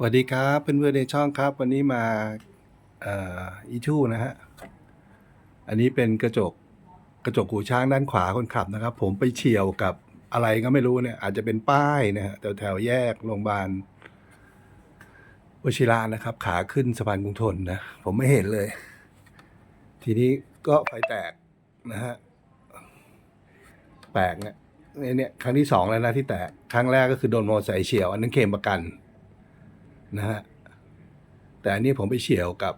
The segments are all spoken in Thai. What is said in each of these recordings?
สวัสดีครับเพื่อนๆในช่องครับ วันนี้มาอีทูนะฮะ อันนี้เป็นกระจกกระจกหูช้างด้านขวาคนขับนะครับ ผมไปเฉียวกับอะไรก็ไม่รู้เนี่ย อาจจะเป็นป้ายนะฮะแถวแถวแยกโรงพยาบาลวชิระนะครับ ขาขึ้นสะพานกรุงทนนะ ผมไม่เห็นเลย ทีนี้ก็ไฟแตกนะฮะแปลกเนี่ยเนี่ยครั้งที่สองแล้วนะที่แตกครั้งแรกก็คือโดนมอเตอร์ไซค์เฉียว อันนั้นเคมประกัน นะฮะแต่อันนี้ผมไปเฉียวกับ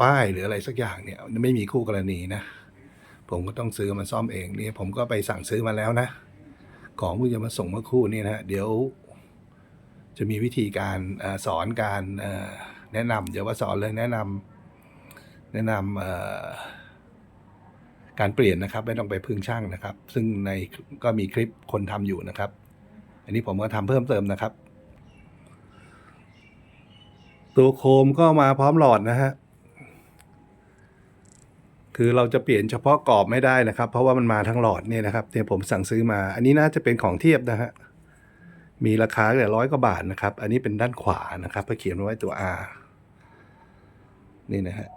ป้ายหรืออะไรสักอย่างเนี่ยไม่มีคู่กรณีนะ ผมก็ต้องซื้อมาซ่อมเองนี่ผมก็ไปสั่งซื้อมาแล้วนะ ของเพิ่งจะมาส่งเมื่อคู่นี่นะฮะเดี๋ยว จะมีวิธีการอสอนการแนะนำเดี๋ยวว่าสอนเลยแนะนำแนะนำการเปลี่ยนนะครับ ไม่ต้องไปพึ่งช่างนะครับ ซึ่งในก็มีคลิปคนทำอยู่นะครับ อันนี้ผมก็ทำเพิ่มเติมนะครับ ตัวโคมก็มาพร้อมหลอดนะฮะ คือเราจะเปลี่ยนเฉพาะกรอบไม่ได้นะครับ เพราะว่ามันมาทั้งหลอดเนี่ยนะครับเนี่ยผมสั่งซื้อมา อันนี้น่าจะเป็นของเทียบนะฮะ มีราคาแต่ร้อยกว่าบาทนะครับ อันนี้เป็นด้านขวานะครับเพื่อเขียนไว้ตัว R นี่นะฮะ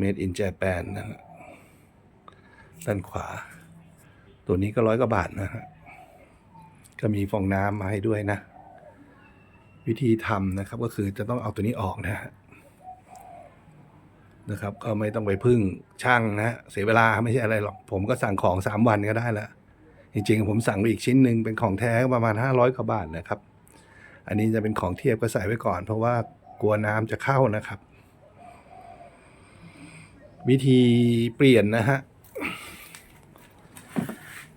Made in Japan นะฮะด้านขวา ตัวนี้ก็ร้อยกว่าบาทนะฮะ ก็มีฟองน้ำมาให้ด้วยนะ วิธีทำนะครับก็คือจะต้องเอาตัวนี้ออกนะฮะนะครับ ก็ไม่ต้องไปพึ่งช่างนะเสียเวลาไม่ใช่อะไรหรอก ผมก็สั่งของสามวันก็ได้แล้วจริงๆ ผมสั่งไปอีกชิ้นหนึ่งเป็นของแท้ประมาณห้าร้อยกว่าบาทนะครับ อันนี้จะเป็นของเทียบก็ใส่ไว้ก่อน เพราะว่ากลัวน้ำจะเข้านะครับ วิธีเปลี่ยนนะฮะ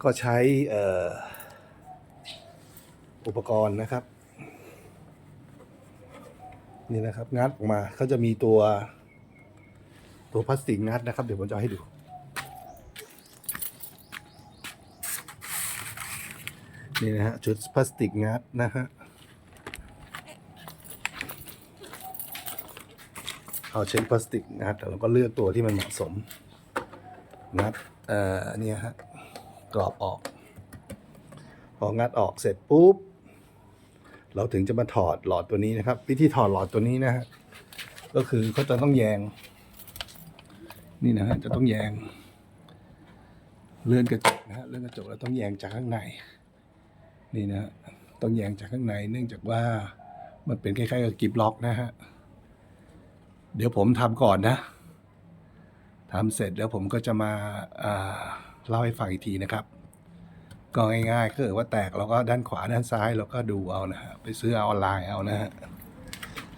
ก็ใช้อุปกรณ์นะครับ นี่นะครับ งัดออกมาเขาจะมีตัว ตัวพลาสติกงัดนะครับ เดี๋ยวผมจะให้ดู นี่นะฮะชุดพลาสติกงัดนะฮะเอาเช็คพลาสติกงัดแล้วก็เลือกตัวที่มันเหมาะสมงัดเอ่อเนี่ยฮะกรอบออก พองัดออกเสร็จปุ๊บ เราถึงจะมาถอดหลอดตัวนี้นะครับ วิธีถอดหลอดตัวนี้นะฮะก็คือเขาจะต้องแยง นี่นะฮะจะต้องแยง เลื่อนกระจกนะฮะเลื่อนกระจกแล้วต้องแยงจากข้างใน นี่นะฮะต้องแยงจากข้างใน เนื่องจากว่ามันเป็นคล้ายๆกับกิบล็อกนะฮะเดี๋ยวผมทำก่อนนะทำเสร็จแล้วผมก็จะมาาเล่าให้ฟังอีกทีนะครับ ก็ง่ายๆก็คือว่าแตกเราก็ด้านขวาด้านซ้ายเราก็ดูเอานะฮะไปซื้อเอาออนไลน์เอานะฮะ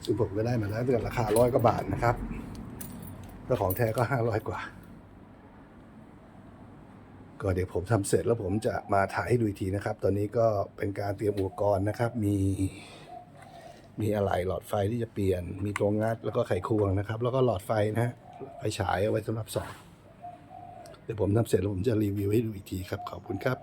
ซึ่งผมก็ได้มาแล้วเดือนราคาร้อยกว่าบาทนะครับแล้วของแท้ก็ห้าร้อยกว่า ก็เดี๋ยวผมทำเสร็จแล้วผมจะมาถ่ายให้ดูอีกทีนะครับ ตอนนี้ก็เป็นการเตรียมอุปกรณ์นะครับ มี มีอะไหล่หลอดไฟที่จะเปลี่ยน มีตัวงัดแล้วก็ไขควงนะครับ แล้วก็หลอดไฟนะฮะไฟฉายเอาไว้สำหรับส่อง เดี๋ยวผมทำเสร็จแล้วผมจะรีวิวให้ดูอีกทีครับ ขอบคุณครับ